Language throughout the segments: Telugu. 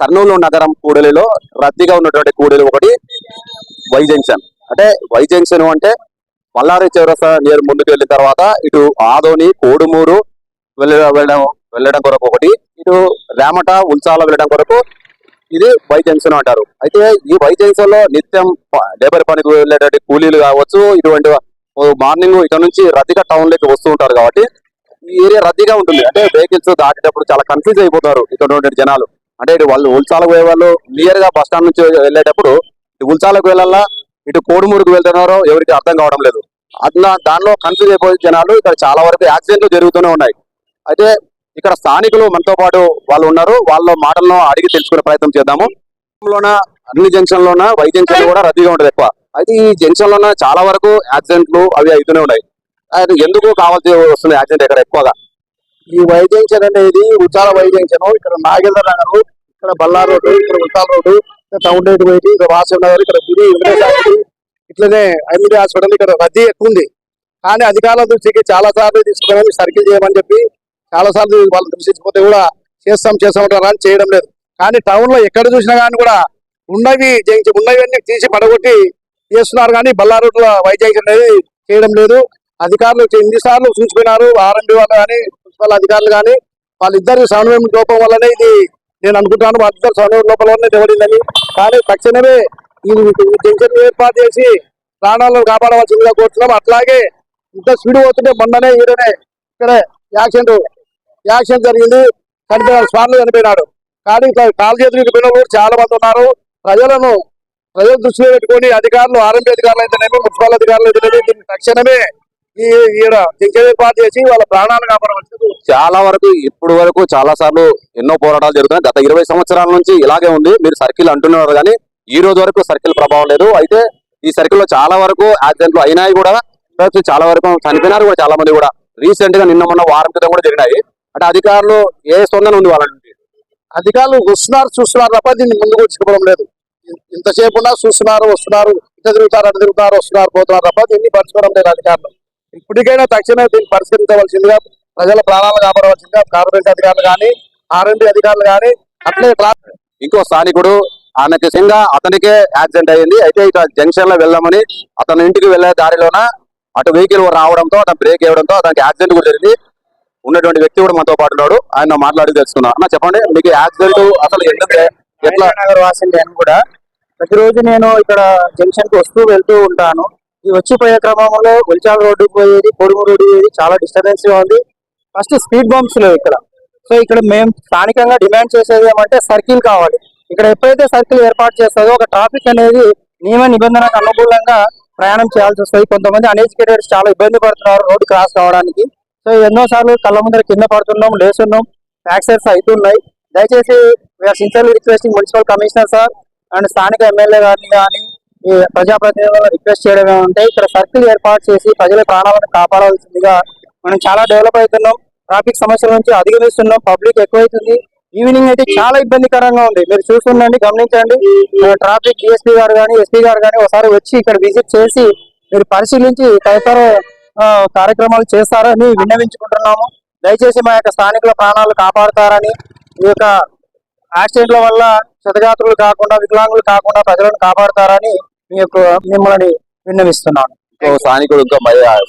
కర్నూలు నగరం కూడలిలో రద్దీగా ఉన్నటువంటి కూడలి ఒకటి వై జంక్షన్ అంటే వై జంక్షన్ అంటే మల్లారి చౌరస్తా నియర్ ముందుకు వెళ్ళిన తర్వాత ఇటు ఆదోని కోడుమూరు వెళ్ళడం వెళ్ళడం కొరకు ఒకటి ఇటు రామట ఉల్సాల వెళ్ళడం కొరకు ఇది వై జంక్షన్ అంటారు. అయితే ఈ వై జంక్షన్లో నిత్యం లేబర్ పనికి వెళ్ళేటువంటి కూలీలు కావచ్చు ఇటువంటి మార్నింగ్ ఇక్కడ నుంచి రద్దీగా టౌన్లోకి వస్తూ ఉంటారు కాబట్టి ఈ ఏరియా రద్దీగా ఉంటుంది. అంటే వెహికల్స్ దాటేటప్పుడు చాలా కన్ఫ్యూజ్ అయిపోతారు ఇక్కడ ఉన్నటువంటి జనాలు. అంటే ఇటు వాళ్ళు ఉల్సాలకు పోయే వాళ్ళు నియర్గా బస్ స్టాండ్ నుంచి వెళ్ళేటప్పుడు ఇటు ఉల్సాలకు వెళ్ళాలా ఇటు కోడుమూరుకు వెళ్తున్నారో ఎవరికి అర్థం కావడం లేదు. అట్లా దానిలో కన్ఫ్యూజ్ అయిపోయే జనాలు ఇక్కడ చాలా వరకు యాక్సిడెంట్లు జరుగుతూనే ఉన్నాయి. అయితే ఇక్కడ స్థానికులు మనతో పాటు వాళ్ళు ఉన్నారు వాళ్ళ మాటలను అడిగి తెలుసుకునే ప్రయత్నం చేద్దాము. లోన అన్ని జంక్షన్ లోన వై జంక్షన్ కూడా రద్దీగా ఉంటుంది ఎక్కువ. అయితే ఈ జంక్షన్ లోన చాలా వరకు యాక్సిడెంట్లు అవి అవుతూనే ఉన్నాయి. ఎందుకు కావాల్సి వస్తుంది యాక్సిడెంట్ ఇక్కడ ఎక్కువగా? ఈ వై జంక్షన్ అనేది ఉచాల వై జంక్షన్. ఇక్కడ నాగేంద్ర నగర్ ఇక్కడ బల్లా రోడ్డు ఇక్కడ ఉచాల రోడ్డు టౌన్ రేట్ పోయి ఇక్కడ వాసవి నగర్ ఇక్కడ గుడి ఇట్లనే ఐమిడి హాస్పిటల్ ఇక్కడ రద్దీ ఎక్కువ ఉంది. కానీ అధికారుల దృష్టికి చాలా సార్లు తీసుకుని సర్కిల్ చేయమని చెప్పి చాలా సార్లు వాళ్ళు దృష్టించిపోతే కూడా చేస్తాం చేస్తాం అని చేయడం లేదు. కానీ టౌన్లో ఎక్కడ చూసినా కానీ కూడా ఉన్నవి జయించి ఉన్నవన్నీ తీసి పడగొట్టి చేస్తున్నారు కానీ బల్లా రోడ్ల వై జంక్షన్ అనేది చేయడం లేదు. అధికారులు ఎన్ని సార్లు ఆర్ఎండి వాళ్ళు కానీ మున్సిపల్ అధికారులు కానీ వాళ్ళిద్దరికి సమన్వయం లోపం వల్లనే ఇది నేను అనుకుంటాను వాళ్ళిద్దరు సమన్వయం లోపల వల్లనే నిలబడిందని కానీ తక్షణమే ఈ జంక్షన్ ఏర్పాటు చేసి ప్రాణాలను కాపాడవలసిందిగా కోరుతున్నాం. అట్లాగే ఇంత స్పీడ్ పోతుంటే మొన్ననే ఈడనే ఇక్కడ యాక్సిడెంట్ యాక్సిడెంట్ జరిగింది. చనిపోయినాడు స్పాట్ చనిపోయినాడు. కానీ ఇట్లా కాలు చేతులు కూడా చాలా మంది ఉన్నారు. ప్రజలను ప్రజలు దృష్టిలో పెట్టుకొని అధికారులు ఆర్ఎంపీ అధికారులు అయితేనేమి మున్సిపల్ అధికారులు అయితేనేమి దీన్ని తక్షణమే ఈడ ఏర్పాటు చేసి వాళ్ళ ప్రాణాలు కాపాడవలసింది. చాలా వరకు ఇప్పుడు వరకు చాలా సార్లు ఎన్నో పోరాటాలు జరుగుతున్నాయి. గత ఇరవై సంవత్సరాల నుంచి ఇలాగే ఉంది. మీరు సర్కిల్ అంటున్నారు కానీ ఈ రోజు వరకు సర్కిల్ ప్రభావం లేదు. అయితే ఈ సర్కిల్లో చాలా వరకు యాక్సిడెంట్లు అయినాయి కూడా. చాలా వరకు చనిపోయినారు కూడా చాలా మంది కూడా. రీసెంట్గా నిన్న మొన్న వారం క్రితం కూడా జరిగినాయి. అంటే అధికారులు ఏ స్పందన ఉంది వాళ్ళ అధికారులు వస్తున్నారు చూస్తున్నారు తప్ప దీన్ని ముందుకు వచ్చుకోవడం లేదు. ఇంతసేపు ఉన్నా చూస్తున్నారు వస్తున్నారు ఇట తిరుగుతారు అటు తిరుగుతారు వస్తున్నారు పోతున్నారు తప్ప దీన్ని పరచుకోవడం లేదు అధికారులు. ఇప్పటికైనా తక్షణమే దీన్ని పరిష్కరించవలసిందిగా ప్రజల ప్రాణాలు కాపాడవలసిందిగా కార్పొరేట్ అధికారులు కానీ ఆర్ఎండి అధికారులు కానీ అట్లే ఇంకో స్థానికుడు ఆమె నిజంగా అతనికే యాక్సిడెంట్ అయ్యింది. అయితే ఇక జంక్షన్లో వెళ్దామని అతని ఇంటికి వెళ్ళే దారిలోన అటు వెహికల్ రావడంతో అతను బ్రేక్ వేయడంతో అతనికి యాక్సిడెంట్ కూడా జరిగింది. ఉన్నటువంటి వ్యక్తి కూడా మనతో పాటు ఉన్నాడు. ఆయన మాట్లాడి తెలుసుకున్నాం అన్న చెప్పండి. మీకు యాక్సిడెంట్ అసలు ఎందుకు ఎట్లా? నగర్ వాసింది అని కూడా ప్రతిరోజు నేను ఇక్కడ జంక్షన్కి వస్తూ వెళ్తూ ఉంటాను. ఈ వచ్చిపోయే క్రమంలో గుల్చాల రోడ్డు పోయేది పొడుగు రోడ్డు పోయేది చాలా డిస్టర్బెన్స్ ఉంది. ఫస్ట్ స్పీడ్ బంప్స్ లేవు ఇక్కడ. సో ఇక్కడ మేము స్థానికంగా డిమాండ్ చేసేది ఏమంటే సర్కిల్ కావాలి. ఇక్కడ ఎప్పుడైతే సర్కిల్ ఏర్పాటు చేస్తుందో ఒక ట్రాఫిక్ అనేది నియమ నిబంధనకు అనుకూలంగా ప్రయాణం చేయాల్సి వస్తుంది. కొంతమంది అన్ఎడ్యుకేటెడ్స్ చాలా ఇబ్బంది పడుతున్నారు రోడ్డు క్రాస్ కావడానికి. సో ఎన్నో సార్లు కళ్ళ ముందర కింద పడుతున్నాం లేస్తున్నాం. యాక్సిడెంట్స్ అవుతున్నాయి. దయచేసి we are sincerely requesting municipal commissioner sir and స్థానిక ఎమ్మెల్యే గారిని కానీ ప్రజాప్రతినిధులను రిక్వెస్ట్ చేయడమే ఉంటే ఇక్కడ సర్కిల్ ఏర్పాటు చేసి ప్రజల ప్రాణాలను కాపాడాల్సిందిగా మనం చాలా డెవలప్ అవుతున్నాం. ట్రాఫిక్ సమస్యల నుంచి అధిగమిస్తున్నాం. పబ్లిక్ ఎక్కువైతుంది. ఈవినింగ్ అయితే చాలా ఇబ్బందికరంగా ఉంది. మీరు చూస్తుండండి గమనించండి. ట్రాఫిక్ డిఎస్పీ గారు కానీ ఎస్పీ గారు కానీ ఒకసారి వచ్చి ఇక్కడ విజిట్ చేసి మీరు పరిశీలించి తదితర కార్యక్రమాలు చేస్తారని విన్నవించుకుంటున్నాము. దయచేసి మా యొక్క స్థానికుల ప్రాణాలు కాపాడతారని ఈ యొక్క యాక్సిడెంట్ల వల్ల క్షతగాత్రులు కాకుండా వికలాంగులు కాకుండా ప్రజలను కాపాడతారని మిమ్మల్ని విన్నవిస్తున్నాను. స్థానికుడు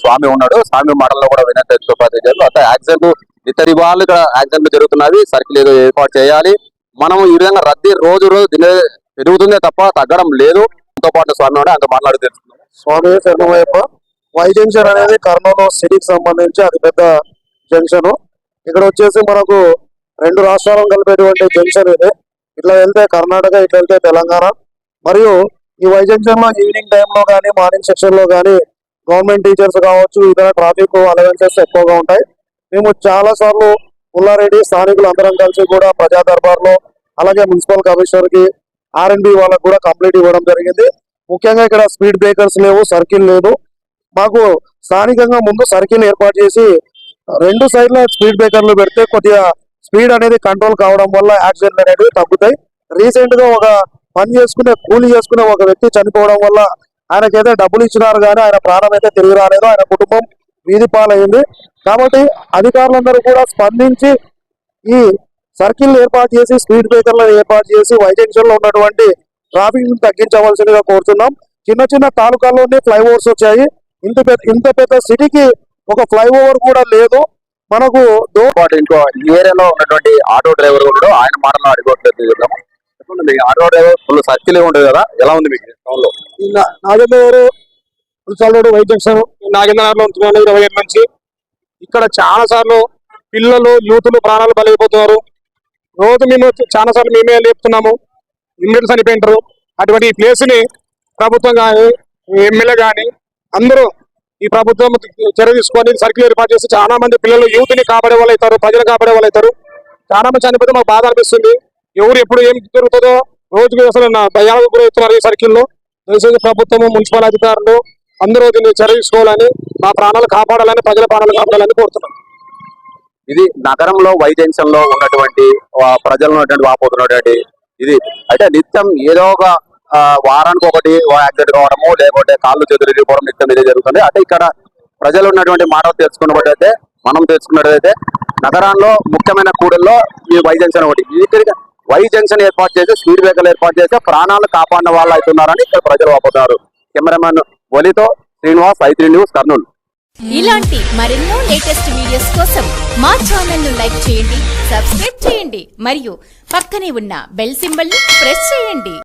స్వామి ఉన్నాడు. స్వామి మాటల్లో కూడా వినట్టు తెలుసుకోవాలి అంటే యాక్సిడెంట్ ఇతరి వాళ్ళు ఇక్కడ యాక్సిడెంట్ జరుగుతున్నవి సర్కిల్ ఏదో ఏర్పాటు చేయాలి. మనం ఈ విధంగా రద్దీ రోజు రోజు పెరుగుతుందే తప్ప తగ్గడం లేదు. ఎంతో పాటు స్వామి అంత మాట్లాడి స్వామి శరణమయ్యప్ప వై జంక్షన్ అనేది కర్నూలు సిటీకి సంబంధించి అతిపెద్ద జంక్షన్ ఇక్కడ వచ్చేసి మనకు రెండు రాష్ట్రాలను కలిపేటువంటి జంక్షన్ ఇది. ఇట్లా వెళ్తే కర్ణాటక ఇట్లా వెళ్తే తెలంగాణ. మరియు ఈ వై లో ఈవినింగ్ టైంలో కానీ మార్నింగ్ సెక్షన్లో కానీ గవర్నమెంట్ టీచర్స్ కావచ్చు ఇతర ట్రాఫిక్ అలవెన్సెస్ ఎక్కువగా ఉంటాయి. మేము చాలా సార్లు పుల్లారెడ్డి స్థానికులు అందరం కలిసి కూడా ప్రజా దర్బార్లో అలాగే మున్సిపల్ కమిషనర్కి ఆర్ఎన్బి వాళ్ళకు కూడా కంప్లీట్ ఇవ్వడం జరిగింది. ముఖ్యంగా ఇక్కడ స్పీడ్ బ్రేకర్స్ లేవు సర్కిల్ లేదు. మాకు స్థానికంగా ముందు సర్కిల్ ఏర్పాటు చేసి రెండు సైడ్ల స్పీడ్ బ్రేకర్లు పెడితే కొద్దిగా స్పీడ్ అనేది కంట్రోల్ కావడం వల్ల యాక్సిడెంట్ అనేవి తగ్గుతాయి. రీసెంట్గా ఒక పని చేసుకునే కూలి చేసుకునే ఒక వ్యక్తి చనిపోవడం వల్ల ఆయనకైతే డబ్బులు ఇచ్చినారు కానీ ఆయన ప్రాణం అయితే తిరిగి రాలేదు. ఆయన కుటుంబం వీధి పాలైంది. కాబట్టి అధికారులందరూ కూడా స్పందించి ఈ సర్కిల్ ఏర్పాటు చేసి స్పీడ్ బ్రేకర్లను ఏర్పాటు చేసి వైజంక్షన్లో ఉన్నటువంటి ట్రాఫిక్ని తగ్గించవలసిందిగా కోరుతున్నాం. చిన్న చిన్న తాలూకాల్లోనే ఫ్లైఓవర్స్ వచ్చాయి. ఇంత పెద్ద ఇంత పెద్ద సిటీకి ఒక ఫ్లైఓవర్ కూడా లేదు. మనకు ఇంకో ఏరియాలో ఉన్నటువంటి ఆటో డ్రైవర్ కూడా ఆయన మాటలు అడిగొట్లేదు చూద్దాం మీ ఆటో డ్రైవర్ ఫుల్ సర్కిల్ ఉంటుంది కదా? ఎలా ఉంది మీకు? టౌన్లో నాగేంద్ర రోడ్ వై జంక్షన్ నాగేంద్రనగర్లో ఉంటున్నాను ఇరవై ఏళ్ళ నుంచి. ఇక్కడ చాలా సార్లు పిల్లలు యూతులు ప్రాణాలు బలైపోతున్నారు. రోజు మేము చాలా సార్లు మేమే లేపుతున్నాము ఇమ్మీడియట్ చనిపోయింటారు అటువంటి ఈ ప్లేస్ని ప్రభుత్వం కానీ ఎమ్మెల్యే కానీ అందరూ ఈ ప్రభుత్వం చర్య తీసుకొని సర్కిల్ ఏర్పాటు చేసి చాలా మంది పిల్లలు యూత్ని కాపాడే వాళ్ళు అవుతారు ప్రజలు కాపాడే వాళ్ళు అవుతారు చాలా మంది చనిపోతే మాకు బాధ అనిపిస్తుంది. ఎవరు ఎప్పుడు ఏం జరుగుతుందో రోజుకి అసలు నా భయాలకు గురవుతున్నారు ఈ సర్కిల్లో దయచేసి ప్రభుత్వము మున్సిపల్ అధికారులు అందరూ దీన్ని చర్య తీసుకోవాలని మా ప్రాణాలు కాపాడాలని ప్రజల ప్రాణాలు కాపాడాలని కోరుతున్నాం. ఇది నగరంలో వై జంక్షన్లో ఉన్నటువంటి ప్రజలు ఉన్నటువంటి వాపోతున్నటువంటి ఇది. అంటే నిత్యం ఏదో ఒక వారానికి ఒకటి యాక్సిడెంట్ కావడము లేకపోతే కాళ్ళు చేతులు ఇరిగిపోవడం నిత్యం ఇదే జరుగుతుంది. అంటే ఇక్కడ ప్రజలు ఉన్నటువంటి మాటలు తెలుసుకున్నట్టయితే మనం తెలుసుకున్నట్టయితే నగరాల్లో ముఖ్యమైన కూడల్లో ఈ వై జంక్షన్ ఒకటి. ఇక్కడ వై జంక్షన్ ఏర్పాటు చేసి స్పీడ్ బ్రేకర్లు ఏర్పాటు చేసి ప్రాణాలు కాపాడిన వాళ్ళు అవుతున్నారని ఇక్కడ ప్రజలు వాపోతున్నారు. Cameraman ఒలితో Srinivas I three news Kurnool. ఇలాంటి మరెన్నో లేటెస్ట్ వీడియోస్ కోసం మా ఛానల్ను లైక్ చేయండి సబ్స్క్రైబ్ చేయండి మరియు పక్కనే ఉన్న బెల్ సింబల్ని ప్రెస్ చేయండి.